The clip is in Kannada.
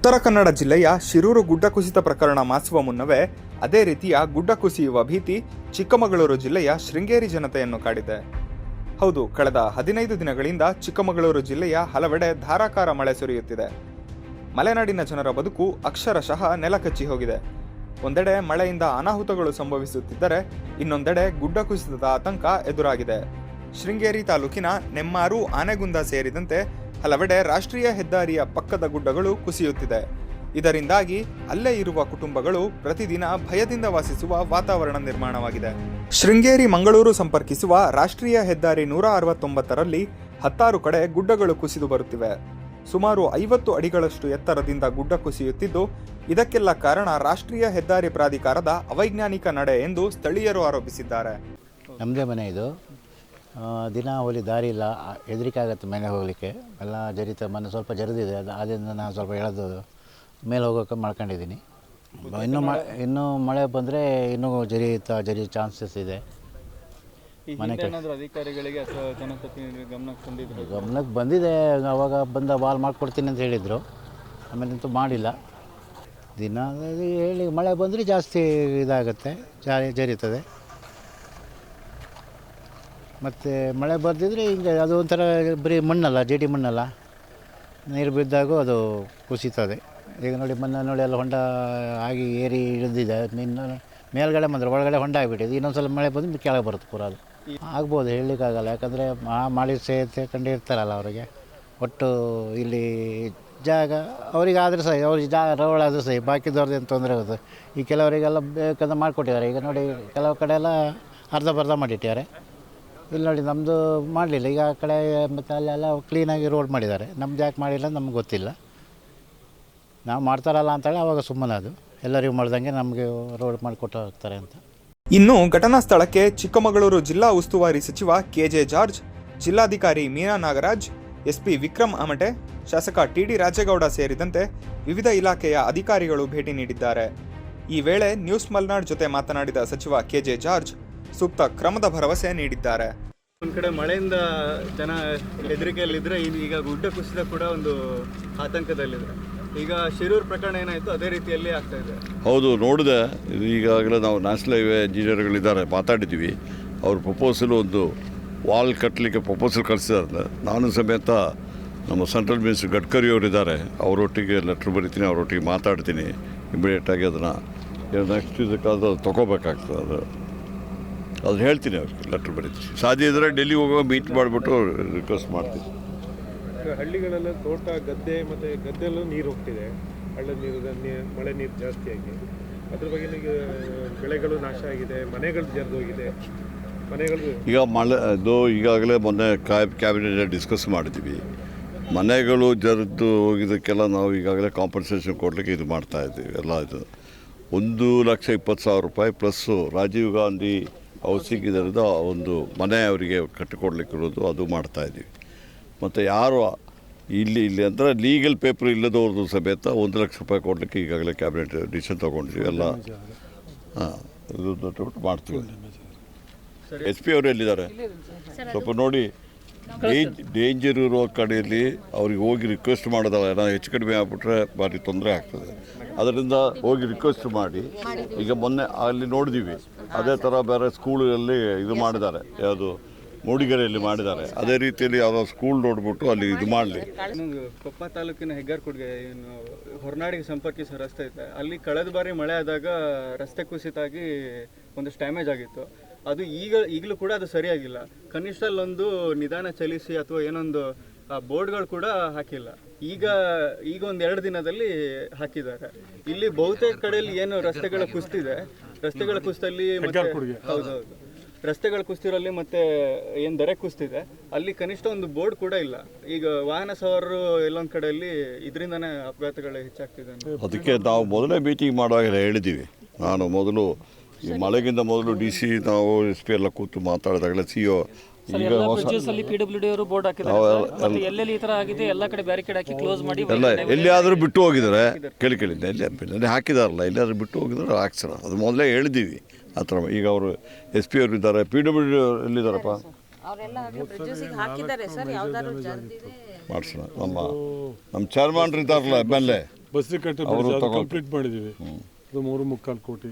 ಉತ್ತರ ಕನ್ನಡ ಜಿಲ್ಲೆಯ ಶಿರೂರು ಗುಡ್ಡ ಕುಸಿತ ಪ್ರಕರಣ ಮಾಸುವ ಮುನ್ನವೇ ಅದೇ ರೀತಿಯ ಗುಡ್ಡ ಕುಸಿಯುವ ಭೀತಿ ಚಿಕ್ಕಮಗಳೂರು ಜಿಲ್ಲೆಯ ಶೃಂಗೇರಿ ಜನತೆಯನ್ನು ಕಾಡಿದೆ. ಹೌದು, ಕಳೆದ ಹದಿನೈದು ದಿನಗಳಿಂದ ಚಿಕ್ಕಮಗಳೂರು ಜಿಲ್ಲೆಯ ಹಲವೆಡೆ ಧಾರಾಕಾರ ಮಳೆ ಸುರಿಯುತ್ತಿದೆ. ಮಲೆನಾಡಿನ ಜನರ ಬದುಕು ಅಕ್ಷರಶಃ ನೆಲಕಚ್ಚಿ ಹೋಗಿದೆ. ಒಂದೆಡೆ ಮಳೆಯಿಂದ ಅನಾಹುತಗಳು ಸಂಭವಿಸುತ್ತಿದ್ದರೆ ಇನ್ನೊಂದೆಡೆ ಗುಡ್ಡ ಕುಸಿತದ ಆತಂಕ ಎದುರಾಗಿದೆ. ಶೃಂಗೇರಿ ತಾಲೂಕಿನ ನೆಮ್ಮಾರು, ಆನೆಗುಂದ ಸೇರಿದಂತೆ ಹಲವೆಡೆ ರಾಷ್ಟ್ರೀಯ ಹೆದ್ದಾರಿಯ ಪಕ್ಕದ ಗುಡ್ಡಗಳು ಕುಸಿಯುತ್ತಿದೆ. ಇದರಿಂದಾಗಿ ಅಲ್ಲೇ ಇರುವ ಕುಟುಂಬಗಳು ಪ್ರತಿದಿನ ಭಯದಿಂದ ವಾಸಿಸುವ ವಾತಾವರಣ ನಿರ್ಮಾಣವಾಗಿದೆ. ಶೃಂಗೇರಿ, ಮಂಗಳೂರು ಸಂಪರ್ಕಿಸುವ ರಾಷ್ಟ್ರೀಯ ಹೆದ್ದಾರಿ ನೂರ ಅರವತ್ತೊಂಬತ್ತರಲ್ಲಿ ಹತ್ತಾರು ಕಡೆ ಗುಡ್ಡಗಳು ಕುಸಿದು ಬರುತ್ತಿವೆ. ಸುಮಾರು ಐವತ್ತು ಅಡಿಗಳಷ್ಟು ಎತ್ತರದಿಂದ ಗುಡ್ಡ ಕುಸಿಯುತ್ತಿದ್ದು, ಇದಕ್ಕೆಲ್ಲ ಕಾರಣ ರಾಷ್ಟ್ರೀಯ ಹೆದ್ದಾರಿ ಪ್ರಾಧಿಕಾರದ ಅವೈಜ್ಞಾನಿಕ ನಡೆ ಎಂದು ಸ್ಥಳೀಯರು ಆರೋಪಿಸಿದ್ದಾರೆ. ನಮ್ಮದೇ ಮನೆ ಇದು. ದಿನ ಹೋಲಿ ದಾರಿ ಇಲ್ಲ. ಹೆದರಿಕೆ ಆಗುತ್ತೆ ಮೇಲೆ ಹೋಗಲಿಕ್ಕೆ. ಎಲ್ಲ ಜರಿತ ಮನೆ ಸ್ವಲ್ಪ ಜರಿದಿದೆ. ಅದು ಆದ್ದರಿಂದ ನಾನು ಸ್ವಲ್ಪ ಎಳೆದು ಮೇಲೆ ಹೋಗೋಕೆ ಮಾಡ್ಕೊಂಡಿದ್ದೀನಿ. ಇನ್ನೂ ಮಳೆ ಇನ್ನೂ ಮಳೆ ಬಂದರೆ ಇನ್ನೂ ಜರಿಯುತ್ತಾ ಜರಿ ಚಾನ್ಸಸ್ ಇದೆ. ಮನೆ ಅಧಿಕಾರಿಗಳಿಗೆ ಅಥವಾ ಗಮನಕ್ಕೆ ತಂದಿದ್ರು ಗಮನಕ್ಕೆ ಬಂದಿದೆ. ಅವಾಗ ಬಂದ ಬಾಲ್ ಮಾಡಿಕೊಡ್ತೀನಿ ಅಂತ ಹೇಳಿದರು. ಅಂತೂ ಮಾಡಿಲ್ಲ. ದಿನ ಹೇಳಿ ಮಳೆ ಬಂದರೆ ಜಾಸ್ತಿ ಇದಾಗುತ್ತೆ. ಜಾರಿ ಜರಿತದೆ. ಮತ್ತು ಮಳೆ ಬರ್ದಿದ್ರೆ ಹಿಂಗೆ ಅದು ಒಂಥರ ಬರೀ ಮಣ್ಣಲ್ಲ, ಜೇಡಿ ಮಣ್ಣಲ್ಲ. ನೀರು ಬಿದ್ದಾಗೂ ಅದು ಕುಸಿತದೆ. ಈಗ ನೋಡಿ ಮೊನ್ನೆ ನೋಡಿ ಎಲ್ಲ ಹೊಂಡ ಆಗಿ ಏರಿ ಇಳಿದಿದೆ. ಇನ್ನು ಮೇಲ್ಗಡೆ ಬಂದರೆ ಒಳಗಡೆ ಹೊಂಡ ಆಗಿಬಿಟ್ಟಿದೆ. ಇನ್ನೊಂದು ಮಳೆ ಬಂದು ಕೆಳಗೆ ಬರುತ್ತೆ ಪೂರ ಅದು. ಆಗ್ಬೋದು ಹೇಳಲಿಕ್ಕಾಗಲ್ಲ. ಯಾಕಂದರೆ ಆ ಮಾಡಿ ಸೇತೆ ಕಂಡಿರ್ತಾರಲ್ಲ ಅವರಿಗೆ. ಒಟ್ಟು ಇಲ್ಲಿ ಜಾಗ ಅವರಿಗೆ ಆದರೆ ಸಹ ಅವ್ರಿಗೆ ಜಾಗ ರವಳ ಆದರೂ ಸಹ ಬಾಕಿದವ್ರದ್ದು ಏನು ತೊಂದರೆ ಆಗುತ್ತೆ ಈ ಕೆಲವರಿಗೆಲ್ಲ ಬೇಕಂತ ಮಾಡಿಕೊಟ್ಟಿದ್ದಾರೆ. ಈಗ ನೋಡಿ ಕೆಲವು ಕಡೆ ಎಲ್ಲ ಅರ್ಧ ಬರ್ಧ ಮಾಡಿಟ್ಟಿದ್ದಾರೆ. ಇಲ್ಲಿ ನೋಡಿ ನಮ್ಮದು ಮಾಡಲಿಲ್ಲ. ಈಗ ಆ ಕಡೆ ಮತ್ತು ಅಲ್ಲೆಲ್ಲ ಕ್ಲೀನಾಗಿ ರೋಡ್ ಮಾಡಿದ್ದಾರೆ. ನಮ್ದು ಯಾಕೆ ಮಾಡಿಲ್ಲ ನಮ್ಗೆ ಗೊತ್ತಿಲ್ಲ. ನಾವು ಮಾಡ್ತಾರಲ್ಲ ಅಂತೇಳಿ ಅವಾಗ ಸುಮ್ಮನೆ ಅದು. ಎಲ್ಲರಿಗೂ ಮಾಡ್ದಂಗೆ ನಮಗೆ ರೋಡ್ ಮಾಡಿಕೊಟ್ಟು ಹೋಗ್ತಾರೆ ಅಂತ. ಇನ್ನು ಘಟನಾ ಸ್ಥಳಕ್ಕೆ ಚಿಕ್ಕಮಗಳೂರು ಜಿಲ್ಲಾ ಉಸ್ತುವಾರಿ ಸಚಿವ ಕೆಜೆ ಜಾರ್ಜ್, ಜಿಲ್ಲಾಧಿಕಾರಿ ಮೀನಾ ನಾಗರಾಜ್ ಎಸ್ಪಿ ವಿಕ್ರಮ್ ಆಮಟೆ, ಶಾಸಕ ಟಿಡಿ ರಾಜೇಗೌಡ ಸೇರಿದಂತೆ ವಿವಿಧ ಇಲಾಖೆಯ ಅಧಿಕಾರಿಗಳು ಭೇಟಿ ನೀಡಿದ್ದಾರೆ. ಈ ವೇಳೆ ನ್ಯೂಸ್ ಮಲ್ನಾಡ್ ಜೊತೆ ಮಾತನಾಡಿದ ಸಚಿವ ಕೆಜೆ ಜಾರ್ಜ್ ಸೂಕ್ತ ಕ್ರಮದ ಭರವಸೆ ನೀಡಿದ್ದಾರೆ. ಒಂದು ಕಡೆ ಮಳೆಯಿಂದ ಜನ ಹೆದರಿಕೆಯಲ್ಲಿದ್ದರೆ ಈಗ ಗುಡ್ಡ ಕುಸಿತ ಕೂಡ ಒಂದು ಆತಂಕದಲ್ಲಿದೆ. ಈಗ ಶಿರೂರ್ ಪ್ರಕರಣ ಏನಾಯಿತು ಅದೇ ರೀತಿಯಲ್ಲಿ ಆಗ್ತಾ ಇದೆ. ಹೌದು ನೋಡಿದೆ. ಈಗಾಗಲೇ ನಾವು ನ್ಯಾಷನಲ್ ಹೈವೇ ಇಂಜಿನಿಯರ್ಗಳಿದ್ದಾರೆ ಮಾತಾಡಿದ್ವಿ ಅವ್ರ ಪ್ರಪೋಸಲ್ ಒಂದು ವಾಲ್ ಕಟ್ಟಲಿಕ್ಕೆ ಪ್ರಪೋಸಲ್ ಕಳಿಸಿದಾರೆ ನಾನು ಸಮೇತ ನಮ್ಮ ಸೆಂಟ್ರಲ್ ಮಿನಿಸ್ಟರ್ ಗಡ್ಕರಿ ಅವರಿದ್ದಾರೆ. ಅವರೊಟ್ಟಿಗೆ ಲೆಟ್ರ್ ಬರಿತೀನಿ ಅವರೊಟ್ಟಿಗೆ ಮಾತಾಡ್ತೀನಿ. ಇಮಿಡಿಯೇಟಾಗಿ ಅದನ್ನು ನೆಕ್ಸ್ಟ್ ಇದಕ್ಕಾದ್ರೂ ತೊಗೋಬೇಕಾಗ್ತದೆ ಅದು. ಅದನ್ನ ಹೇಳ್ತೀನಿ ಅವ್ರಿಗೆ. ಲೆಟ್ರ್ ಬರೀತೀನಿ. ಸಾಧ್ಯ ಇದ್ದರೆ ಡೆಲ್ಲಿ ಹೋಗುವಾಗ ಮೀಟ್ ಮಾಡಿಬಿಟ್ಟು ರಿಕ್ವೆಸ್ಟ್ ಮಾಡ್ತೀನಿ. ಹಳ್ಳಿಗಳೆಲ್ಲ ತೋಟ ಗದ್ದೆ ಮತ್ತು ಗದ್ದೆಲ್ಲೂ ನೀರು ಹೋಗ್ತಿದೆ. ಹಳ್ಳದ ನೀರು ಮಳೆ ನೀರು ಜಾಸ್ತಿಯಾಗಿ ಅದ್ರ ಬಗ್ಗೆ ಈಗ ಬೆಳೆಗಳು ನಾಶ ಆಗಿದೆ ಮನೆಗಳು ಜರಿದೋಗಿದೆ ಮನೆಗಳು ಈಗ ಮಳೆ ಅದು ಈಗಾಗಲೇ ಮೊನ್ನೆ ಕ್ಯಾಬ್ ಕ್ಯಾಬಿನೆಟ್ ಡಿಸ್ಕಸ್ ಮಾಡಿದ್ವಿ. ಮನೆಗಳು ಜರಿದು ಹೋಗಿದ್ದಕ್ಕೆಲ್ಲ ನಾವು ಈಗಾಗಲೇ ಕಾಂಪನ್ಸೇಷನ್ ಕೊಡಲಿಕ್ಕೆ ಇದು ಮಾಡ್ತಾ ಇದ್ದೀವಿ. ಎಲ್ಲ ಇದು. ಒಂದು ಲಕ್ಷ ಇಪ್ಪತ್ತು ಸಾವಿರ ರೂಪಾಯಿ ಪ್ಲಸ್ಸು ರಾಜೀವ್ ಗಾಂಧಿ ಹೌಸಿಂಗ್ ಇದರಿಂದ ಒಂದು ಮನೆ ಅವರಿಗೆ ಕಟ್ಟಿಕೊಡ್ಲಿಕ್ಕಿರೋದು ಅದು ಮಾಡ್ತಾ ಇದ್ದೀವಿ ಮತ್ತು ಯಾರು ಇಲ್ಲಿ ಇಲ್ಲಿ ಅಂದರೆ ಲೀಗಲ್ ಪೇಪರ್ ಇಲ್ಲದವ್ರದ್ದು ಸಮೇತ ಒಂದು ಲಕ್ಷ ರೂಪಾಯಿ ಕೊಡಲಿಕ್ಕೆ ಈಗಾಗಲೇ ಕ್ಯಾಬಿನೆಟ್ ಡಿಸಿಷನ್ ತೊಗೊಂಡಿದ್ವಿ, ಎಲ್ಲ. ಹಾಂ, ಇದು ಮಾಡ್ತೀವಿ. ಎಸ್ ಪಿ ಅವರು ಎಲ್ಲಿದ್ದಾರೆ? ಸ್ವಲ್ಪ ನೋಡಿ, ಡೇಂಜ್, ಡೇಂಜರ್ ಇರೋ ಕಡೆಯಲ್ಲಿ ಅವ್ರಿಗೆ ಹೋಗಿ ರಿಕ್ವೆಸ್ಟ್ ಮಾಡೋದಲ್ಲ ಏನೋ ಹೆಚ್ಚು ಕಡಿಮೆ ಆಗ್ಬಿಟ್ರೆ ಭಾರಿ ತೊಂದರೆ ಆಗ್ತದೆ. ಅದರಿಂದ ಹೋಗಿ ರಿಕ್ವೆಸ್ಟ್ ಮಾಡಿ. ಈಗ ಮೊನ್ನೆ ಅಲ್ಲಿ ನೋಡಿದ್ದೀವಿ ಅದೇ ಥರ ಬೇರೆ ಸ್ಕೂಲಲ್ಲಿ ಇದು ಮಾಡಿದ್ದಾರೆ. ಯಾವುದು ಮೂಡಿಗೆರೆಯಲ್ಲಿ ಮಾಡಿದ್ದಾರೆ. ಅದೇ ರೀತಿಯಲ್ಲಿ ಯಾವುದೋ ಸ್ಕೂಲ್ ನೋಡ್ಬಿಟ್ಟು ಅಲ್ಲಿ ಇದು ಮಾಡಲಿ. ಕೊಪ್ಪ ತಾಲೂಕಿನ ಹೆಗ್ಗಾರ್ಕುಡ್ಗೆ ಏನು ಹೊರನಾಡಿಗೆ ಸಂಪರ್ಕಿಸೋ ರಸ್ತೆ ಇದೆ. ಅಲ್ಲಿ ಕಳೆದ ಬಾರಿ ಮಳೆ ಆದಾಗ ರಸ್ತೆ ಕುಸಿತಾಗಿ ಒಂದಷ್ಟು ಡ್ಯಾಮೇಜ್ ಆಗಿತ್ತು. ಅದು ಈಗ ಈಗಲೂ ಕೂಡ ಅದು ಸರಿಯಾಗಿಲ್ಲ. ಕನಿಷ್ಠ ಅಲ್ಲೊಂದು ನಿಧಾನ ಚಲಿಸಿ ಅಥವಾ ಏನೊಂದು ಬೋರ್ಡ್ಗಳು ಕೂಡ ಹಾಕಿಲ್ಲ. ಈಗ ಈಗ ಒಂದು ಎರಡು ದಿನದಲ್ಲಿ ಹಾಕಿದ್ದಾರೆ. ಇಲ್ಲಿ ಬಹುತೇಕ ಕಡೆಯಲ್ಲಿ ಏನು ರಸ್ತೆಗಳ ಕುಸ್ತಿದೆ ರಸ್ತೆಗಳ ಕುಸ್ತಲ್ಲಿ ಮತ್ತೆ ಹೌದೌದು. ರಸ್ತೆಗಳ ಕುಸ್ತಿರಲ್ಲಿ ಮತ್ತೆ ಏನು ದರೆ ಕುಸ್ತಿದೆ. ಅಲ್ಲಿ ಕನಿಷ್ಠ ಒಂದು ಬೋರ್ಡ್ ಕೂಡ ಇಲ್ಲ. ಈಗ ವಾಹನ ಸವಾರರು ಎಲ್ಲೊಂದ್ ಕಡೆಯಲ್ಲಿ ಇದರಿಂದನೇ ಅಪಘಾತಗಳು ಹೆಚ್ಚಾಗ್ತಿದೆ ಅಂತ. ಅದಕ್ಕೆ ನಾವು ಮೊದಲೇ ಮೀಟಿಂಗ್ ಮಾಡುವಾಗ ಹೇಳಿದ್ದೀವಿ ನಾನು ಮೊದಲು ಈ ಮಳೆಗಿಂತ ಮೊದಲು ಡಿ ಸಿ ನಾವು ಎಸ್ ಪಿ ಎಲ್ಲ ಕೂತು ಮಾತಾಡಿದಾಗಲೇ ಸಿ ಒ ಈಗ ಹೊಸ ಬ್ರಿಡ್ಜಸ್ ಅಲ್ಲಿ ಪಿ ಡಬ್ಲ್ಯೂ ಡಿ ಅವರು ಬೋರ್ಡ್ ಹಾಕಿದ್ದಾರೆ ಸರ್. ಮತ್ತೆ ಎಲ್ಲೆಲ್ಲಿ ಈ ತರ ಆಗಿದೆ ಎಲ್ಲ ಕಡೆ ಬ್ಯಾರಿಕೇಡ್ ಹಾಕಿ ಕ್ಲೋಸ್ ಮಾಡಿ ಎಲ್ಲ ಎಲ್ಲಿಯಾದರೂ ಬಿಟ್ಟು ಹೋಗಿದ್ದಾರೆ. ಕೇಳಿ ಕೇಳಿದ್ದೆ ಎಲ್ಲಿ ಎಲ್ಲಿ ಹಾಕಿದಾರಲ್ಲ ಎಲ್ಲಿಯಾದರೂ ಬಿಟ್ಟು ಹೋಗಿದ್ರೆ ಹಾಕ್ಸೋಣ. ಅದು ಮೊದಲೇ ಹೇಳಿದ್ದೀವಿ. ಆ ಥರ ಈಗ ಅವರು ಎಸ್ ಪಿ ಅವರು ಇದ್ದಾರೆ ಪಿ ಡಬ್ಲ್ಯೂ ಡಿ ಎಲ್ಲಿದ್ದಾರಪ್ಪ? ಅವರೆಲ್ಲ ಬ್ರಿಡ್ಜಸ್ಸಿಗೆ ಹಾಕಿದ್ದಾರೆ ಸರ್ ಯಾವ್ದಾದ್ರು ಜಲ್ದಿದೆ ಮಾಡಿಸೋಣ. ನಮ್ಮ ನಮ್ಮ ಚೇರ್ಮನ್ರು ಇದ್ದಾರಲ್ಲ ಎಂ ಎಲ್ ಎ. ಬಸ್ರಿ ಕಟ್ಟೆ ಅದು ತಗೊಳ್ತಾರೆ. ಕಂಪ್ಲೀಟ್ ಮಾಡಿದ್ದೀವಿ. ಅದು ಮೂರು ಮುಕ್ಕಾಲು ಕೋಟಿ.